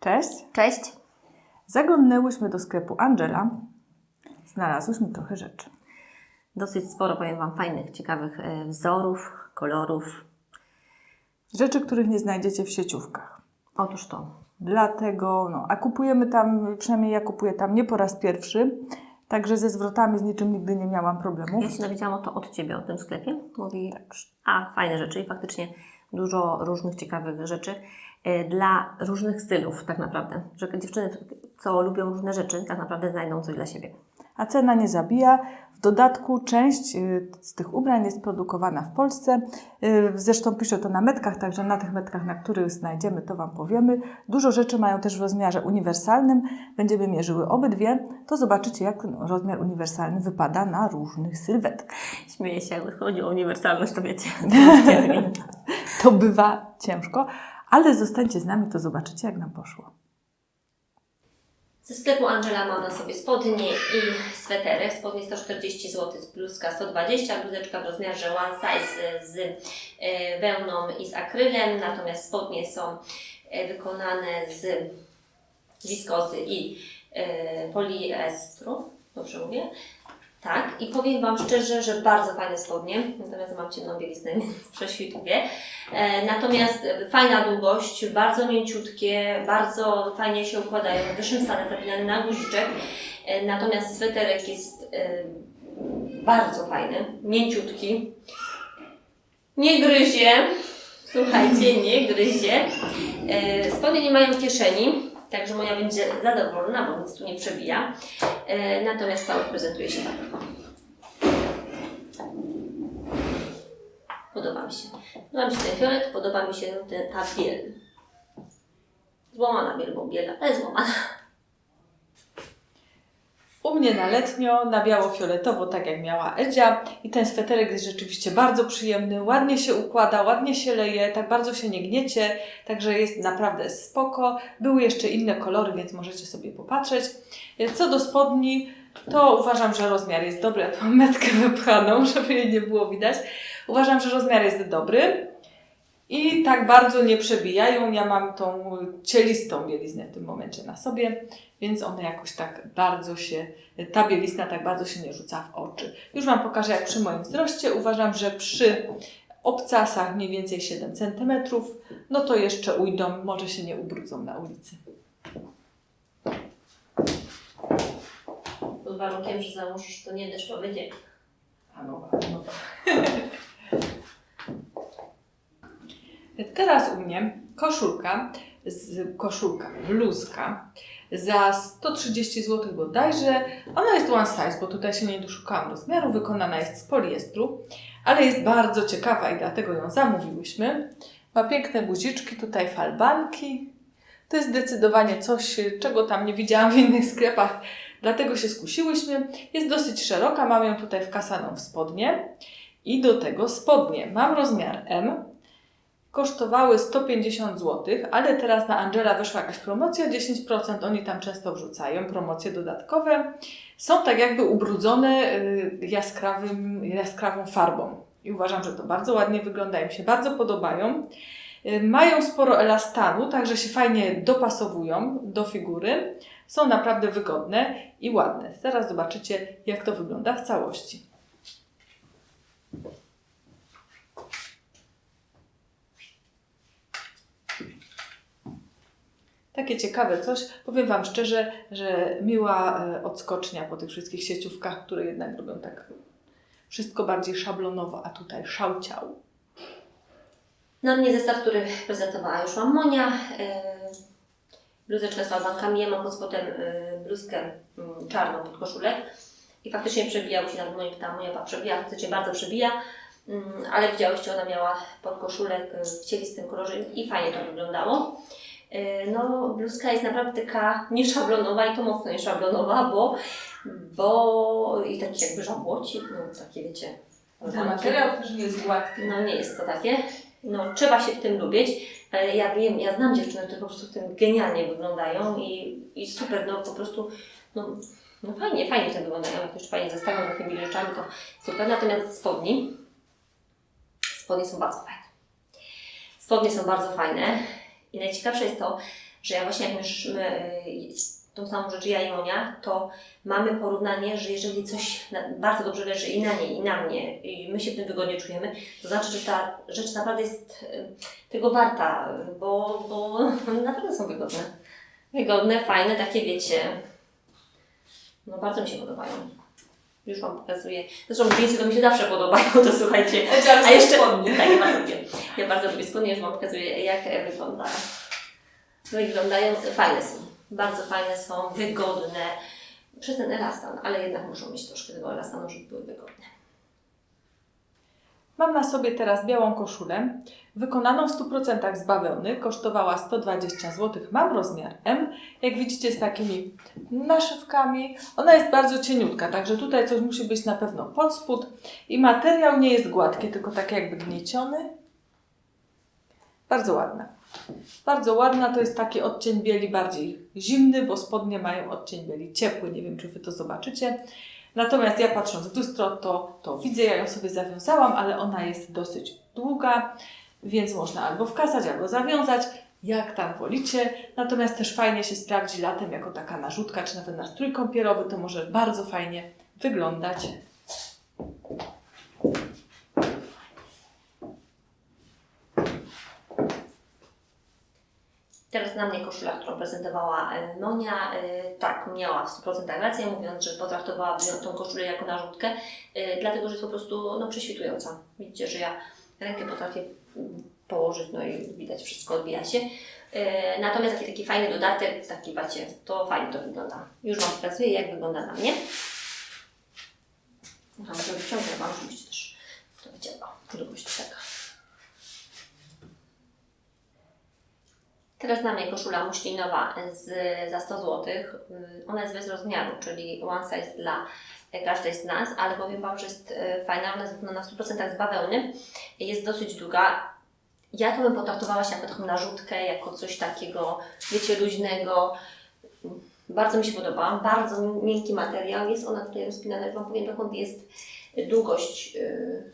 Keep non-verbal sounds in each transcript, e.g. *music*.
Cześć. Cześć. Zaglądnęłyśmy do sklepu Angela. Znalazłyśmy trochę rzeczy. Dosyć sporo, powiem Wam, fajnych, ciekawych e, wzorów, kolorów. Rzeczy, których nie znajdziecie w sieciówkach. Otóż to. Dlatego, no, a kupujemy tam, przynajmniej ja kupuję tam nie po raz pierwszy, także ze zwrotami z niczym nigdy nie miałam problemów. Ja się dowiedziałam o to od Ciebie, o tym sklepie. Mówi, a fajne rzeczy i faktycznie dużo różnych ciekawych rzeczy dla różnych stylów tak naprawdę. Że dziewczyny, co lubią różne rzeczy, tak naprawdę znajdą coś dla siebie. A cena nie zabija. W dodatku część y, z tych ubrań jest produkowana w Polsce. Y, Zresztą piszę to na metkach, także na tych metkach, na których znajdziemy, to Wam powiemy. Dużo rzeczy mają też w rozmiarze uniwersalnym. Będziemy mierzyły obydwie. To zobaczycie, jak rozmiar uniwersalny wypada na różnych sylwetkach. Śmieję się, jak chodzi o uniwersalność, to wiecie. *laughs* To bywa ciężko, ale zostańcie z nami, to zobaczycie, jak nam poszło. Ze sklepu Angela mam na sobie spodnie i sweterek. Spodnie 140 zł, bluzka 120, bluzeczka w rozmiarze one size z e, wełną i z akrylem, natomiast spodnie są e, wykonane z wiskozy i poliestru, dobrze mówię? Tak, i powiem Wam szczerze, że bardzo fajne spodnie, natomiast mam ciemną bieliznę, *laughs* więc prześwituję. E, natomiast fajna długość, bardzo mięciutkie, bardzo fajnie się układają, w wyższym stanie zapinane na guziczek. E, natomiast sweterek jest e, bardzo fajny, mięciutki, nie gryzie, słuchajcie, nie gryzie. E, spodnie nie mają kieszeni, także moja będzie zadowolona, bo nic tu nie przebija. E, natomiast całość prezentuje się tak. Podoba mi się. Podoba mi się ten fiolet, podoba mi się ta biel. Złamana biel, bo biela, ale złamana. U mnie na letnio, na biało-fioletowo, tak jak miała Edzia. I ten sweterek jest rzeczywiście bardzo przyjemny, ładnie się układa, ładnie się leje, tak bardzo się nie gniecie, także jest naprawdę spoko. Były jeszcze inne kolory, więc możecie sobie popatrzeć. Co do spodni, to uważam, że rozmiar jest dobry. Ja mam metkę *laughs* wypchaną, żeby jej nie było widać. Uważam, że rozmiar jest dobry. I tak bardzo nie przebijają. Ja mam tą cielistą bieliznę w tym momencie na sobie, więc one jakoś tak bardzo się, ta bielizna tak bardzo się nie rzuca w oczy. Już Wam pokażę jak przy moim wzroście. Uważam, że przy obcasach mniej więcej 7 cm, no to jeszcze ujdą, może się nie ubrudzą na ulicy. Pod warunkiem, że założysz to nie deszczowy dzień. A no, no to. *laughs* Teraz u mnie koszulka, z, koszulka, bluzka za 130 zł bodajże. Ona jest one size, bo tutaj się nie doszukałam rozmiaru, wykonana jest z poliestru, ale jest bardzo ciekawa i dlatego ją zamówiłyśmy. Ma piękne guziczki, tutaj falbanki. To jest zdecydowanie coś, czego tam nie widziałam w innych sklepach, dlatego się skusiłyśmy. Jest dosyć szeroka, mam ją tutaj wkasaną w spodnie i do tego spodnie. Mam rozmiar M, kosztowały 150 zł, ale teraz na Angela wyszła jakaś promocja 10%, oni tam często wrzucają promocje dodatkowe. Są tak jakby ubrudzone y, jaskrawym, jaskrawą farbą i uważam, że to bardzo ładnie wygląda, im się bardzo podobają. Y, Mają sporo elastanu, także się fajnie dopasowują do figury. Są naprawdę wygodne i ładne. Zaraz zobaczycie, jak to wygląda w całości. Takie ciekawe coś. Powiem Wam szczerze, że miła e, odskocznia po tych wszystkich sieciówkach, które jednak robią tak wszystko bardziej szablonowo, a tutaj szałciał. Na mnie zestaw, który prezentowała już Wam Monia. Yy, bluzeczkę z falbankami. Ja mam pod spodem yy, bluzkę yy, czarną pod koszulek. I faktycznie przebijał się, nawet Monia pytała, Monia przebija, faktycznie bardzo przebija. Yy, ale widziałyście, ona miała pod koszulek w cielistym kolorze i fajnie to wyglądało. Yy, No, bluzka jest naprawdę taka nieszablonowa i to mocno nieszablonowa, bo, bo i taki jakby żabłoci, no takie wiecie. też nie jest gładki. No nie jest to takie. No trzeba się w tym lubić. Ale ja wiem, ja znam dziewczyny, które po prostu w tym genialnie wyglądają i, i super, no po prostu, no, no fajnie, fajnie w tym wyglądają. Jak już fajnie zestawią z takimi rzeczami, to super. Natomiast spodni, spodnie są bardzo fajne. Spodnie są bardzo fajne i najciekawsze jest to, że ja właśnie jak myśmy y, tą samą rzecz ja i Monia, to mamy porównanie, że jeżeli coś bardzo dobrze leży i na niej, i na mnie, i my się w tym wygodnie czujemy, to znaczy, że ta rzecz naprawdę jest y, tego warta, bo, bo *laughs* naprawdę są wygodne. Wygodne, fajne, takie wiecie. No bardzo mi się podobają. Już Wam pokazuję. Zresztą jeansy to mi się zawsze podobają, to słuchajcie. A jeszcze, tak, ja bardzo lubię. Ja bardzo lubię spodnie, już Wam pokazuję, jak e, wygląda. Wyglądają, fajne są. Bardzo fajne są, wygodne. Przez ten elastan, ale jednak muszą mieć troszkę tego elastanu, żeby były wygodne. Mam na sobie teraz białą koszulę, wykonaną w 100% z bawełny, kosztowała 120 zł, mam rozmiar M, jak widzicie z takimi naszywkami. Ona jest bardzo cieniutka, także tutaj coś musi być na pewno pod spód i materiał nie jest gładki, tylko tak jakby gnieciony. Bardzo ładna. Bardzo ładna, to jest taki odcień bieli bardziej zimny, bo spodnie mają odcień bieli ciepły, nie wiem czy Wy to zobaczycie. Natomiast ja patrząc w lustro, to, to widzę, ja ją sobie zawiązałam, ale ona jest dosyć długa, więc można albo wkasać, albo zawiązać, jak tam wolicie. Natomiast też fajnie się sprawdzi latem jako taka narzutka, czy nawet na strój kąpielowy, to może bardzo fajnie wyglądać. Teraz na mnie koszula, którą prezentowała e, Monia, e, tak, miała w 100% rację, mówiąc, że potraktowałabym ją- tą koszulę jako narzutkę, e, dlatego, że jest po prostu no, prześwitująca. Widzicie, że ja rękę potrafię położyć, no i widać wszystko, odbija się. E, Natomiast taki, taki fajny dodatek, taki bacie, to fajnie to wygląda. Już Wam pokazuję, jak wygląda na mnie. Aha, może wyciągnę Wam, żebyście też to widziała. Grubość taka. Teraz na mnie koszula muślinowa z, za 100 zł. Ona jest bez rozmiaru, czyli one size dla każdej z nas, ale powiem Wam, że jest e, fajna. Ona jest wykonana w 100% z bawełny. Jest dosyć długa. Ja to bym potraktowała się jako taką narzutkę, jako coś takiego, wiecie, luźnego. Bardzo mi się podoba. Bardzo miękki materiał. Jest ona tutaj rozpinana. Już Wam powiem, jaką jest długość. yy,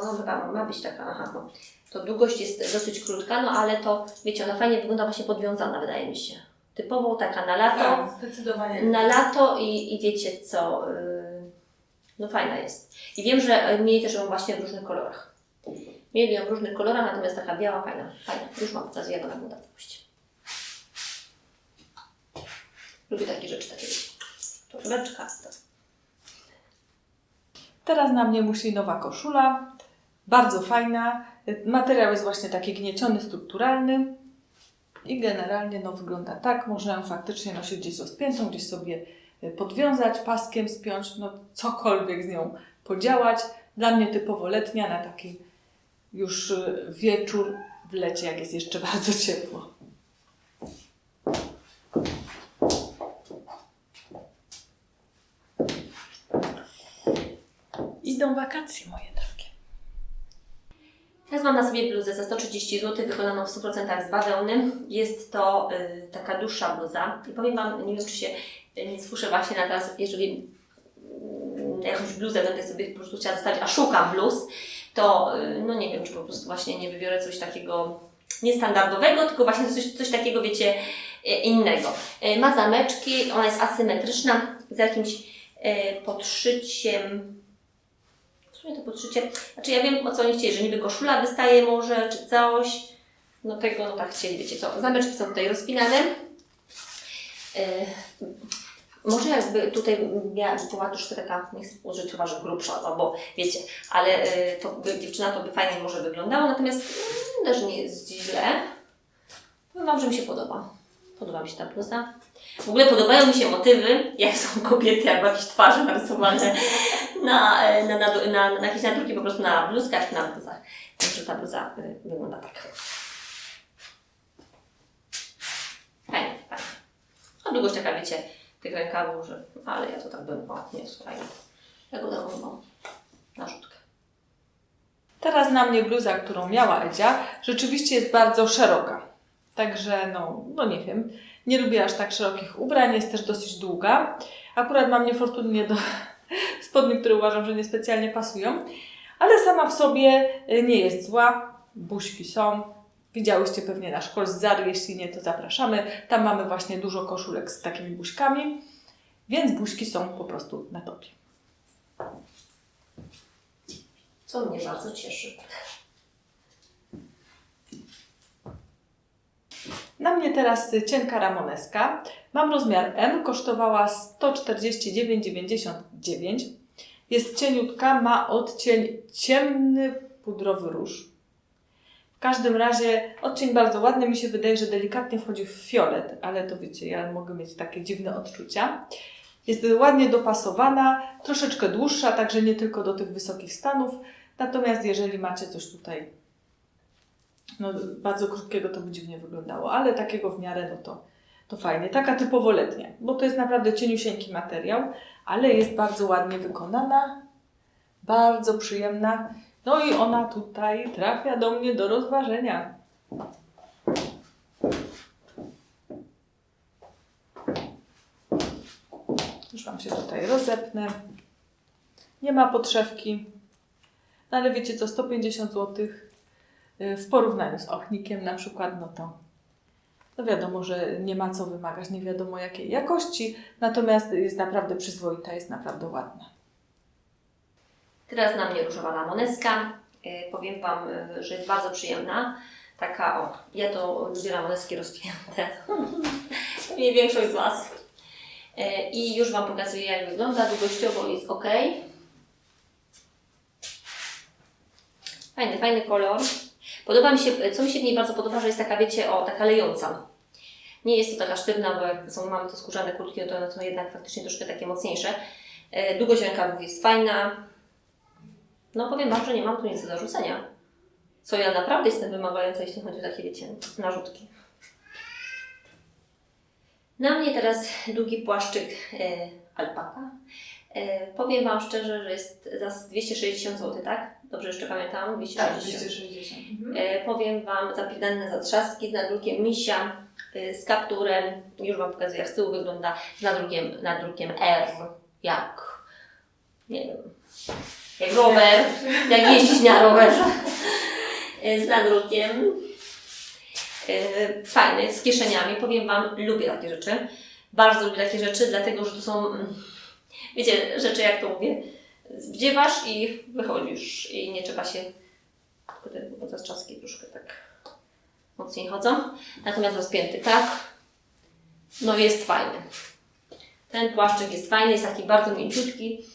ona chyba ma być taka, aha, no. To długość jest dosyć krótka, no ale to, wiecie, ona fajnie wygląda właśnie podwiązana, wydaje mi się. Typowo taka na lato. Tak, zdecydowanie. Na lato i, i wiecie co, yy, no fajna jest. I wiem, że mieli też ją właśnie w różnych kolorach. Mieli ją w różnych kolorach, natomiast taka biała, fajna, fajna. Już mam ona wygląda w całości. Lubię takie rzeczy, takie torebeczka. To. Teraz na mnie muślinowa koszula, bardzo fajna. Materiał jest właśnie taki gnieciony, strukturalny i generalnie no, wygląda tak. Można ją faktycznie nosić gdzieś rozpiętą, gdzieś sobie y, podwiązać, paskiem spiąć, no cokolwiek z nią podziałać. Dla mnie typowo letnia, na taki już y, wieczór w lecie, jak jest jeszcze *laughs* bardzo ciepło. Idą wakacje moje. Teraz mam na sobie bluzę za 130 zł, wykonaną w 100% z bawełny. Jest to y, taka dłuższa bluza. I powiem Wam, nie wiem czy się y, nie skuszę właśnie na teraz, jeżeli y, jakąś bluzę będę sobie po prostu chciała zostawić, a szukam bluz, to y, no nie wiem, czy po prostu właśnie nie wybiorę coś takiego niestandardowego, tylko właśnie coś, coś takiego, wiecie, y, innego. Y, Ma zameczki, ona jest asymetryczna, z jakimś y, podszyciem sumie to podszycie. Znaczy ja wiem o co oni chcieli, że niby koszula wystaje może, czy coś. No tego, no tak chcieli, wiecie co. Zameczki są tutaj rozpinane. Yy, może jakby tutaj miała, była troszkę taka, nie chcę użyć słowa, że grubsza, no bo wiecie, ale yy, to by, dziewczyna to by fajnie może wyglądało, natomiast yy, też nie jest źle. No dobrze mi się podoba. Podoba mi się ta bluza. W ogóle podobają mi się motywy, jak są kobiety, albo jakieś twarze narysowane na, e, na, na, na, na jakieś nadruki po prostu na bluzkach, na bluzach. Także ta bluza y, wygląda tak. Fajnie, fajnie. A długość taka, wiecie, tych rękawów, że... Ale ja to tak bym, o, nie, słuchaj. Ja go taką, o, narzutkę. Teraz na mnie bluza, którą miała Edzia, rzeczywiście jest bardzo szeroka. Także, no, no nie wiem, nie lubię aż tak szerokich ubrań, jest też dosyć długa. Akurat mam niefortunnie do spodni, które uważam, że niespecjalnie pasują, ale sama w sobie y, nie jest zła. Buźki są, Widziałyście pewnie nasz Zary, jeśli nie, to zapraszamy. Tam mamy właśnie dużo koszulek z takimi buźkami, więc buźki są po prostu na topie. Co mnie bardzo cieszy. Na mnie teraz cienka ramoneska. Mam rozmiar M, kosztowała 149,99. Jest cieniutka, ma odcień ciemny pudrowy róż. W każdym razie odcień bardzo ładny, mi się wydaje, że delikatnie wchodzi w fiolet, ale to wiecie, ja mogę mieć takie dziwne odczucia. Jest ładnie dopasowana, troszeczkę dłuższa, także nie tylko do tych wysokich stanów. Natomiast jeżeli macie coś tutaj no, bardzo krótkiego, to by dziwnie wyglądało, ale takiego w miarę, no to, to fajnie. Taka typowo letnia, bo to jest naprawdę cieniusieńki materiał, ale jest bardzo ładnie wykonana, bardzo przyjemna. No i ona tutaj trafia do mnie do rozważenia. Już Wam się tutaj rozepnę. Nie ma podszewki, no ale wiecie co, 150 zł w porównaniu z ochnikiem na przykład, no to no wiadomo, że nie ma co wymagać, nie wiadomo jakiej jakości, natomiast jest naprawdę przyzwoita, jest naprawdę ładna. Teraz na mnie różowa ramoneska. E, powiem Wam, e, że jest bardzo przyjemna. Taka, o, ja to lubię ramoneski rozpięte. Pewnie *laughs* większość z Was. E, I już Wam pokazuję, jak wygląda. Długościowo jest ok. Fajny, fajny kolor. Podoba mi się, co mi się w niej bardzo podoba, że jest taka, wiecie, o, taka lejąca. Nie jest to taka sztywna, bo jak są, mamy te skórzane kurtki, no to one są jednak faktycznie troszkę takie mocniejsze. E, Długość rękawów jest fajna. No powiem Wam, że nie mam tu nic do zarzucenia. Co ja naprawdę jestem wymagająca, jeśli chodzi o takie, wiecie, narzutki. Na mnie teraz długi płaszczyk e, alpaka. E, powiem Wam szczerze, że jest za 260 zł, tak? Dobrze jeszcze pamiętam? 260. 260. E, powiem Wam, zapierdane zatrzaski z nadrukiem misia, e, z kapturem. Już Wam pokazuję, jak z tyłu wygląda. Z nadrukiem, nadrukiem R, jak, nie wiem, jak rower, jak jeździć na rowerze. Z nadrukiem. E, Fajny, z kieszeniami. Powiem Wam, lubię takie rzeczy. Bardzo lubię takie rzeczy, dlatego że to są, mm, wiecie, rzeczy jak to mówię, wdziewasz i wychodzisz i nie trzeba się bo te trzaski troszkę tak mocniej chodzą. Natomiast rozpięty tak, no jest fajny. Ten płaszczyk jest fajny, jest taki bardzo mięciutki.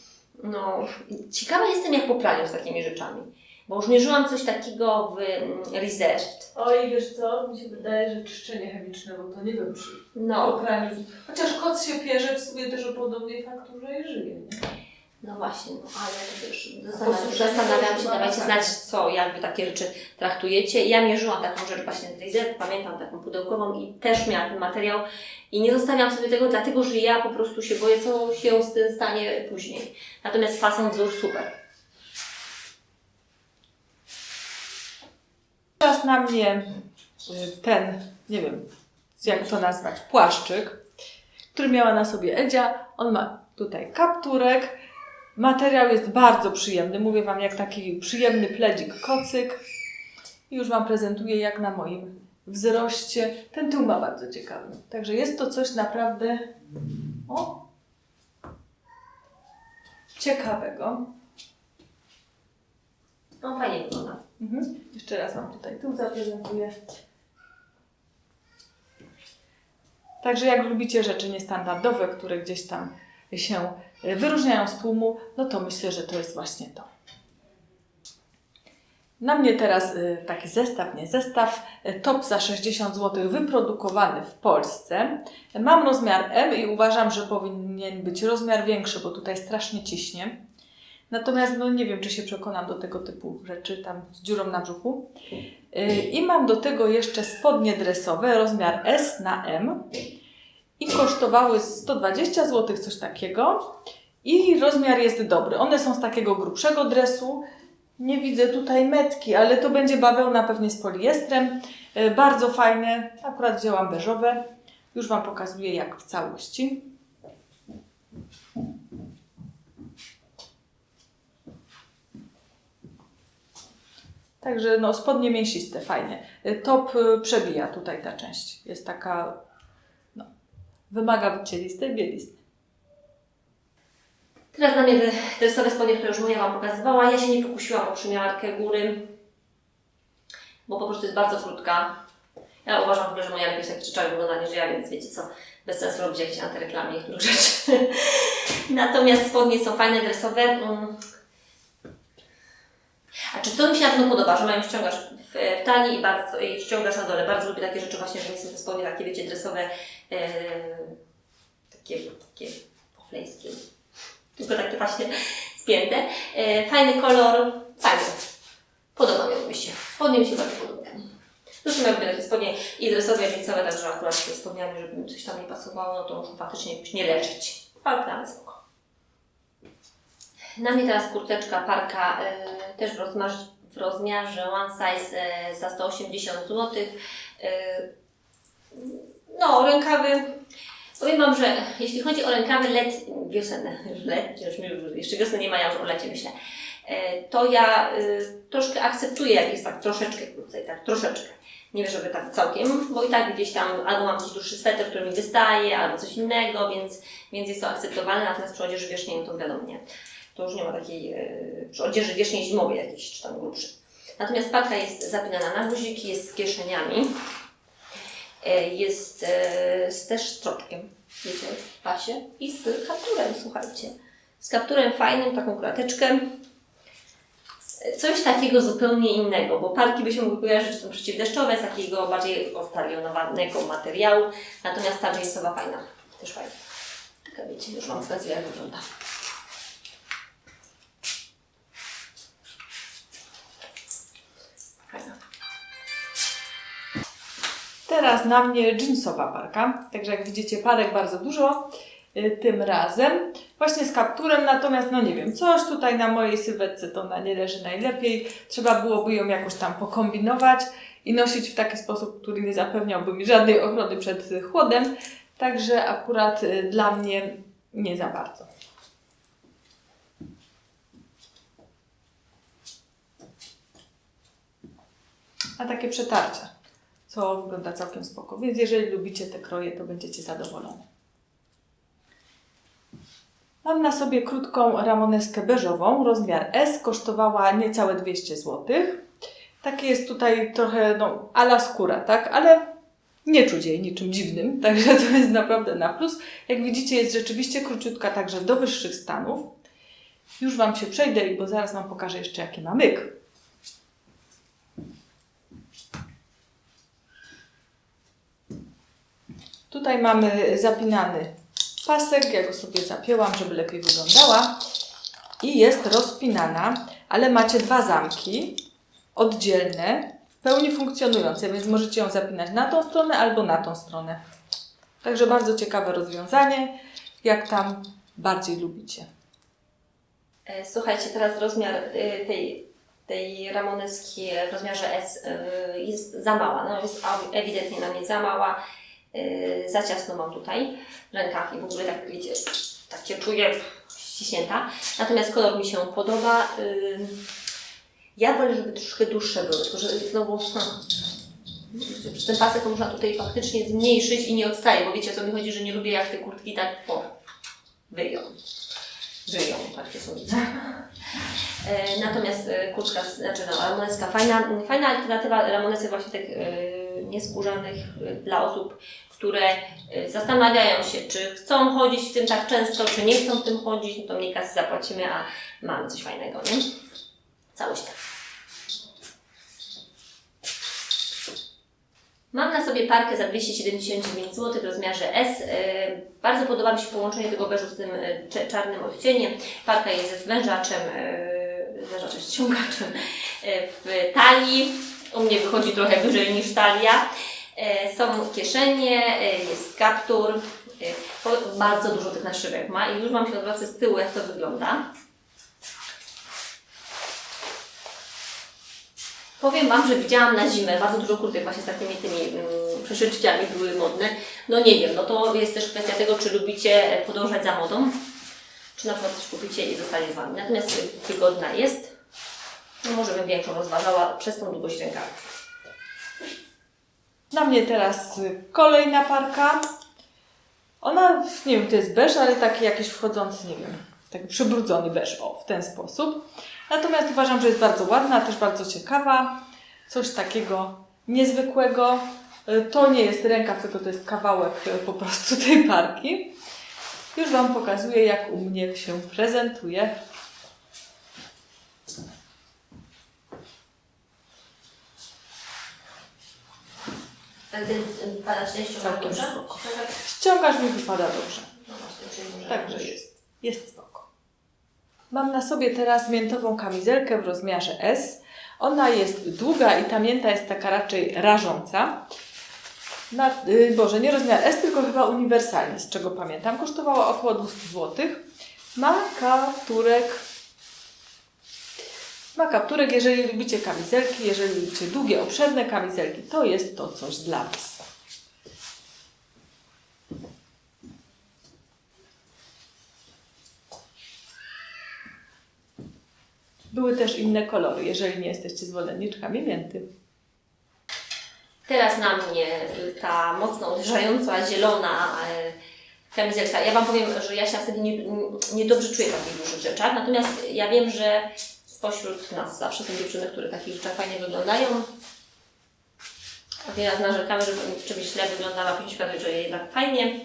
No, ciekawa jestem jak poprawią z takimi rzeczami. Bo już mierzyłam coś takiego w mm, Reserved. Oj, wiesz co, mi się wydaje, że czyszczenie chemiczne, bo to nie wiem, czy No, po praniu. Chociaż kot się pierze w sumie też o podobnej fakturze i żyje, nie? No właśnie, no ale to wiesz, zastanawiam, zastanawiam się, chyba dawajcie tak. znać, co, jak wy takie rzeczy traktujecie. Ja mierzyłam taką rzecz właśnie z pamiętam taką pudełkową i też miałam ten materiał i nie zostawiam sobie tego, dlatego że ja po prostu się boję, co się z tym stanie później. Natomiast fason wzór super. Teraz na mnie y, ten, nie wiem jak to nazwać, płaszczyk, który miała na sobie Edzia. On ma tutaj kapturek. Materiał jest bardzo przyjemny. Mówię Wam, jak taki przyjemny pledzik kocyk. I już Wam prezentuję, jak na moim wzroście. Ten tył ma bardzo ciekawy. Także jest to coś naprawdę o, ciekawego. No fajnie wygląda. Mhm. Jeszcze raz Wam tutaj tył zaprezentuję. Także jak lubicie rzeczy niestandardowe, które gdzieś tam się e, wyróżniają z tłumu, no to myślę, że to jest właśnie to. Na mnie teraz e, taki zestaw, nie zestaw, e, top za 60 zł wyprodukowany w Polsce. Mam rozmiar M i uważam, że powinien być rozmiar większy, bo tutaj strasznie ciśnie. Natomiast no nie wiem, czy się przekonam do tego typu rzeczy, tam z dziurą na brzuchu. I mam do tego jeszcze spodnie dresowe, rozmiar S na M. I kosztowały 120 zł, coś takiego. I rozmiar jest dobry. One są z takiego grubszego dresu. Nie widzę tutaj metki, ale to będzie bawełna pewnie z poliestrem. Yy, Bardzo fajne. Akurat wzięłam beżowe. Już Wam pokazuję jak w całości. Także no, spodnie mięsiste, fajnie. Y, Top y, przebija tutaj ta część. Jest taka, wymaga być cielistej, bielistej. Teraz na mnie dresowe spodnie, które już Moja Wam pokazywała. Ja się nie pokusiłam o przymiarkę góry, bo po prostu jest bardzo krótka. Ja uważam w ogóle, że moja jest tak krzyczała wygląda niż ja, więc wiecie co, bez sensu robić jakieś antyreklamy niektórych rzeczy. *laughs* Natomiast spodnie są fajne, dresowe. A czy co mi się na pewno podoba, że mają ściągasz w, w talii i, bardzo, i ściągasz na dole. Bardzo lubię takie rzeczy właśnie, że są te spodnie takie, wiecie, dresowe, e, takie, takie poflejskie. Tylko takie właśnie spięte. E, fajny kolor, fajny. Podoba mi się. Spodnie mi się bardzo podobają. Zresztą ja lubię takie spodnie i dresowe, i jeansowe, także akurat z spodniami, żeby mi coś tam nie pasowało, no to muszę faktycznie jakoś nie leżeć. Ale plan spoko. Na mnie teraz kurteczka parka e, też w rozmiarze, w rozmiarze one size e, za 180 zł. E, no, rękawy. Powiem Wam, że jeśli chodzi o rękawy let, wiosenne, już jeszcze wiosny nie ma, ja już o lecie myślę, e, to ja troszkę akceptuję, jak jest tak troszeczkę krócej, tak troszeczkę. Nie wiem, żeby tak całkiem, bo i tak gdzieś tam albo mam jakiś dłuższy sweter, który mi wystaje, albo coś innego, więc, więc jest to akceptowalne, natomiast przy odzieży wierzchniej, no to wiadomo, nie. To już nie ma takiej, e, przy odzieży wierzchniej zimowej jakiejś, czy tam grubszej. Natomiast parka jest zapinana na guziki, jest z kieszeniami. E, Jest e, z też stroczkiem, wiecie, w pasie i z kapturem, słuchajcie. Z kapturem fajnym, taką krateczkę. Coś takiego zupełnie innego, bo parki się mogły kojarzyć, że są przeciwdeszczowe, z takiego bardziej ostalionowanego materiału, natomiast ta jeansowa fajna, też fajna. Taka wiecie, już Wam pokazuję jak wygląda. Teraz na mnie jeansowa parka, także jak widzicie parek bardzo dużo y, tym razem. Właśnie z kapturem, natomiast no nie wiem, coś tutaj na mojej sylwetce to ona nie leży najlepiej. Trzeba byłoby ją jakoś tam pokombinować i nosić w taki sposób, który nie zapewniałby mi żadnej ochrony przed chłodem. Także akurat y, dla mnie nie za bardzo. A takie przetarcia co wygląda całkiem spoko. Więc jeżeli lubicie te kroje, to będziecie zadowoleni. Mam na sobie krótką ramoneskę beżową, rozmiar S, kosztowała niecałe 200 zł. Takie jest tutaj trochę, no, ala skóra, tak? Ale nie czuć jej niczym dziwnym, *laughs* także to jest naprawdę na plus. Jak widzicie, jest rzeczywiście króciutka także do wyższych stanów. Już Wam się przejdę, bo zaraz Wam pokażę jeszcze, jaki ma myk. Tutaj mamy zapinany pasek, ja go sobie zapięłam, żeby lepiej wyglądała. I jest rozpinana, ale macie dwa zamki oddzielne, w pełni funkcjonujące, więc możecie ją zapinać na tą stronę albo na tą stronę. Także bardzo ciekawe rozwiązanie, jak tam bardziej lubicie. E, Słuchajcie, teraz rozmiar y, tej, tej ramoneski w rozmiarze S y, jest za mała. No jest ewidentnie na mnie za mała. Y, Za ciasno mam tutaj w rękach i w ogóle tak wiecie, tak się czuję ściśnięta. Natomiast kolor mi się podoba. Y, Ja wolę, żeby troszkę dłuższe były, tylko że znowu że ten pasek można tutaj faktycznie zmniejszyć i nie odstaje, bo wiecie o co mi chodzi, że nie lubię jak te kurtki tak o, wyją. Wyją, takie są widzę. E, Natomiast e, kurtka, znaczy no, ramoneska, fajna, fajna alternatywa ramonesy właśnie tych e, nieskórzanych e, dla osób, które e, zastanawiają się, czy chcą chodzić w tym tak często, czy nie chcą w tym chodzić, no to mniej kasy zapłacimy, a mamy coś fajnego, nie? Całość tak. Mam na sobie parkę za 279 zł w rozmiarze S. E, Bardzo podoba mi się połączenie tego beżu z tym czarnym odcieniem. Parka jest ze zwężaczem, zwężaczem, ściągaczem w talii. U mnie wychodzi trochę wyżej niż talia. E, Są kieszenie, e, jest kaptur. e, Bardzo dużo tych naszywek ma i już Wam się odwrócę z tyłu, jak to wygląda. Powiem Wam, że widziałam na zimę bardzo dużo kurtek właśnie z takimi tymi mm, były modne. No nie wiem, no to jest też kwestia tego, czy lubicie podążać za modą, czy na przykład coś kupicie i zostanie z Wami. Natomiast wygodna jest. No może bym większą rozważała przez tą długość rękawów. Na mnie teraz y, kolejna parka. Ona, nie wiem, to jest beż, ale taki jakiś wchodzący, nie wiem, taki przybrudzony beż, o, w ten sposób. Natomiast uważam, że jest bardzo ładna, też bardzo ciekawa. Coś takiego niezwykłego. Y, To nie jest rękaw, tylko to jest kawałek y, po prostu tej parki. Już Wam pokazuję, jak u mnie się prezentuje. Ten ten pada częścią Całkiem dobrze? spoko. Tak, Ściągasz mi wypada dobrze. No właśnie, czyli może Także jest. Jest spoko. Mam na sobie teraz miętową kamizelkę w rozmiarze S. Ona jest długa i ta mięta jest taka raczej rażąca. Na, yy, Boże, nie rozmiar S, tylko chyba uniwersalny, z czego pamiętam. Kosztowała około 200 zł. Ma kapturek. Ma kapturek, jeżeli lubicie kamizelki, jeżeli lubicie długie, obszerne kamizelki, to jest to coś dla Was. Były też inne kolory, jeżeli nie jesteście zwolenniczkami mięty. Teraz na mnie ta mocno uderzająca zielona e, kamizelka. Ja Wam powiem, że ja się wtedy nie, nie dobrze czuję w takich dużych rzeczach, natomiast ja wiem, że spośród nas zawsze są dziewczyny, które takich rzeczach fajnie wyglądają. Wiele narzekamy, że czymś źle wyglądała, później okazuje, że jednak fajnie,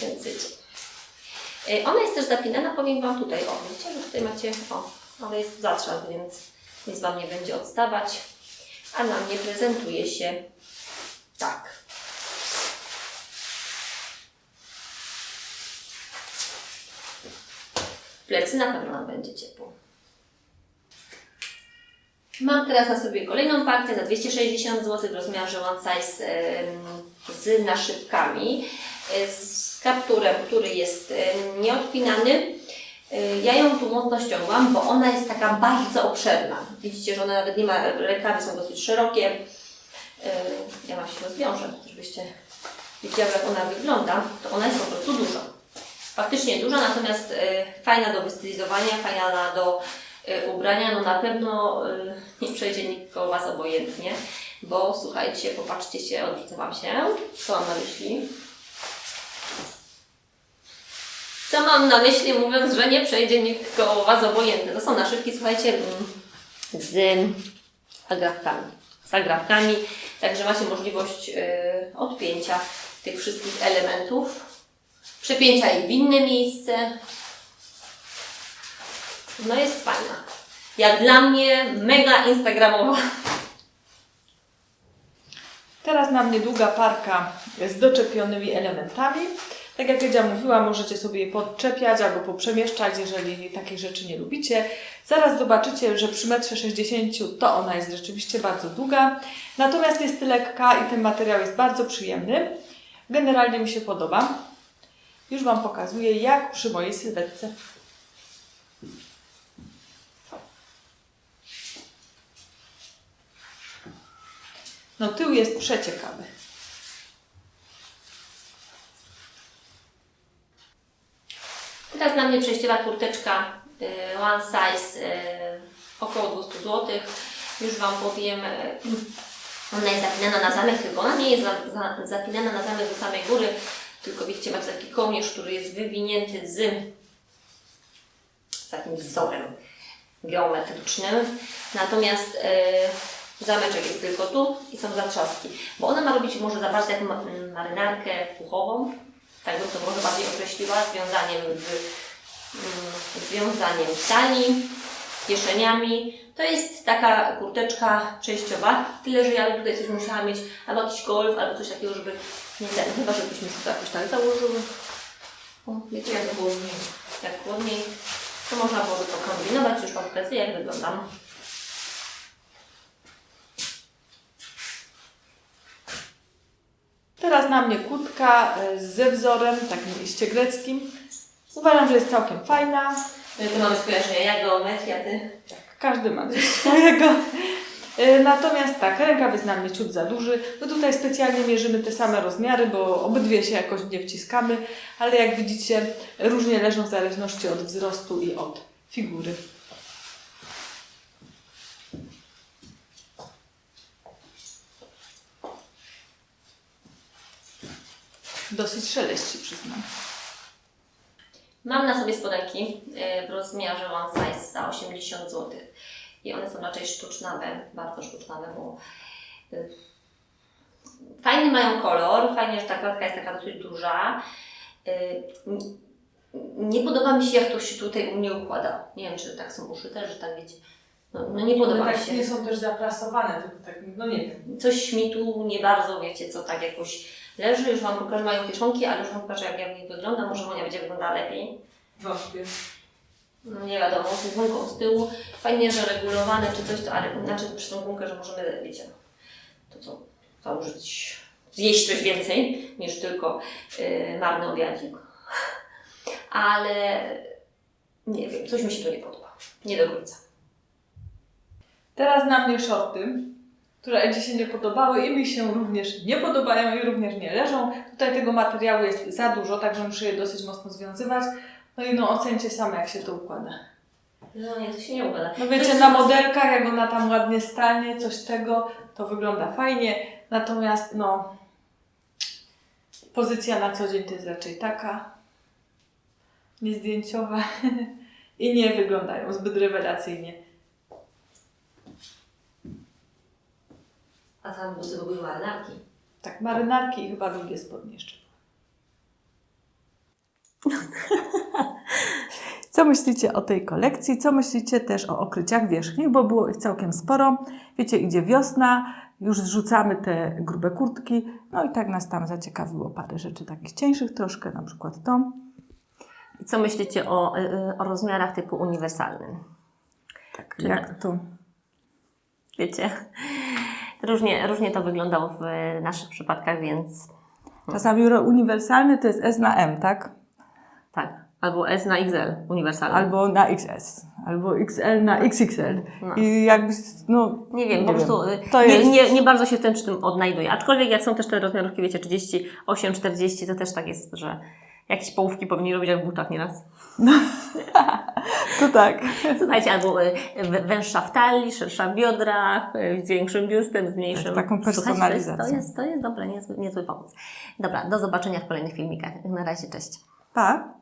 więc wiecie. E, Ona jest też zapinana, powiem Wam tutaj, o widzicie, że tutaj macie, o, ale jest zatrzas, więc nic Wam nie będzie odstawać. A na mnie prezentuje się tak. Plecy na pewno nam będzie ciepło. Mam teraz na sobie kolejną partię za 260 zł w rozmiarze one size z naszywkami, e, z kapturem, który jest em, nieodpinany. E, Ja ją tu mocno ściągłam, bo ona jest taka bardzo obszerna. Widzicie, że ona nawet nie ma, rękawy są dosyć szerokie. E, Ja Wam się rozwiążę, żebyście wiedziały jak ona wygląda. To ona jest po prostu duża. Faktycznie duża, natomiast e, fajna do wystylizowania, fajna do e, ubrania. No na pewno e, nie przejdzie nikt koło Was obojętnie, bo słuchajcie, popatrzcie się, odwrócę Wam się. Co mam na myśli? Co mam na myśli mówiąc, że nie przejdzie nikt koło Was obojętny? To są naszywki, słuchajcie, mm, z agrafkami. Z agrafkami, także macie możliwość y, odpięcia tych wszystkich elementów, przepięcia ich w inne miejsce. No jest fajna. Jak dla mnie mega instagramowa. Teraz na mnie długa parka z doczepionymi elementami. Tak jak Edzia mówiła, możecie sobie je podczepiać albo poprzemieszczać, jeżeli takich rzeczy nie lubicie. Zaraz zobaczycie, że przy 1,60 m to ona jest rzeczywiście bardzo długa. Natomiast jest lekka i ten materiał jest bardzo przyjemny. Generalnie mi się podoba. Już Wam pokazuję, jak przy mojej sylwetce. No tył jest przeciekawy. Teraz na mnie przejściowa kurteczka y, one size y, około 200 zł. Już Wam powiem, y, ona jest zapinana na zamek, tylko ona nie jest za, za, zapinana na zamek do samej góry, tylko widzicie, macie taki kołnierz, który jest wywinięty z, z takim wzorem geometrycznym. Natomiast y, zameczek jest tylko tu i są zatrzaski. Bo ona ma robić, może zabrać taką ma- marynarkę puchową, tak bym to może bardziej określiła, z wiązaniem w, mm, związaniem w talii, z kieszeniami. To jest taka kurteczka przejściowa, tyle że ja bym tutaj coś musiała mieć, albo jakiś golf, albo coś takiego, żeby nie ten, chyba żebyśmy sobie to jakoś tak założyły. O, wiecie jak chłodniej, jak chłodniej, to można byłoby to kombinować, już Wam plecy jak wyglądam. Teraz na mnie kurtka e, ze wzorem takim liście greckim. Uważam, że jest całkiem fajna. Tu mamy skojarzenia, ja geometria, Ty. Każdy ma coś *laughs* swojego. E, Natomiast tak, rękaw jest na mnie ciut za duży. No tutaj specjalnie mierzymy te same rozmiary, bo obydwie się jakoś nie wciskamy, ale jak widzicie, różnie leżą w zależności od wzrostu i od figury. Dosyć szeleści, przyznam. Mam na sobie spodenki y, w rozmiarze one size za 80 zł. I one są raczej sztucznawe, bardzo sztucznawe, bo y, fajny mają kolor, fajnie, że ta klatka jest taka dosyć duża. N- Nie podoba mi się, jak to się tutaj u mnie układa. Nie wiem, czy tak są uszyte, że tak wiecie. No, no nie podoba mi tak się. nie są też zaprasowane, tylko tak, no nie wiem. Coś mi tu nie bardzo, wiecie, co tak jakoś leży. Już Wam pokażę, mają kieszonki, ale już Wam pokażę, jak ja w nich wygląda. Może Monia będzie wyglądała lepiej. Wątpię. No nie wiadomo, z gumką z tyłu. Fajnie, że regulowane czy coś, to, ale znaczy przez tą gumkę, że możemy, wiecie, to co, założyć, zjeść coś więcej niż tylko yy, marny obiadzik. Ale nie wiem, coś mi się tu nie podoba. Nie do końca. Teraz na mnie shorty, które Ci się nie podobały i mi się również nie podobają i również nie leżą. Tutaj tego materiału jest za dużo, także muszę je dosyć mocno związywać. No i no ocencie same, jak się to układa. No nie, to się nie układa. No wiecie, na modelkach, jak ona tam ładnie stanie, coś tego, to wygląda fajnie. Natomiast no, pozycja na co dzień to jest raczej taka, niezdjęciowa *laughs* i nie wyglądają zbyt rewelacyjnie. A tam bluzy były marynarki. Tak, marynarki i chyba długie spodnie jeszcze. *laughs* Co myślicie o tej kolekcji? Co myślicie też o okryciach wierzchnich? Bo było ich całkiem sporo. Wiecie, idzie wiosna, już zrzucamy te grube kurtki. No i tak nas tam zaciekawiło parę rzeczy takich cieńszych troszkę, na przykład to. I co myślicie o, y, o rozmiarach typu uniwersalnym? Tak, Czy jak tu. Wiecie, różnie, różnie to wyglądało w naszych przypadkach, więc Czasami uniwersalny to jest S na M, tak? tak. Albo S na XL, uniwersalny. Albo na XS, albo XL na XXL. No. I jakby, no, Nie wiem, Nie po prostu y, To nie, jest- nie, nie bardzo się w tym przy tym odnajduję. Aczkolwiek jak są też te rozmiarówki, wiecie, 38, 40, to też tak jest, że jakieś połówki powinni robić jak w butach nieraz. *laughs* to tak. Słuchajcie, albo y, węższa w talii, szersza w biodrach, y, z większym biustem, z mniejszym. Tak, taką Słuchajcie, personalizacją. To jest, to jest, to jest dobre, niezły, niezły pomysł. Dobra, do zobaczenia w kolejnych filmikach. Na razie, cześć. Pa.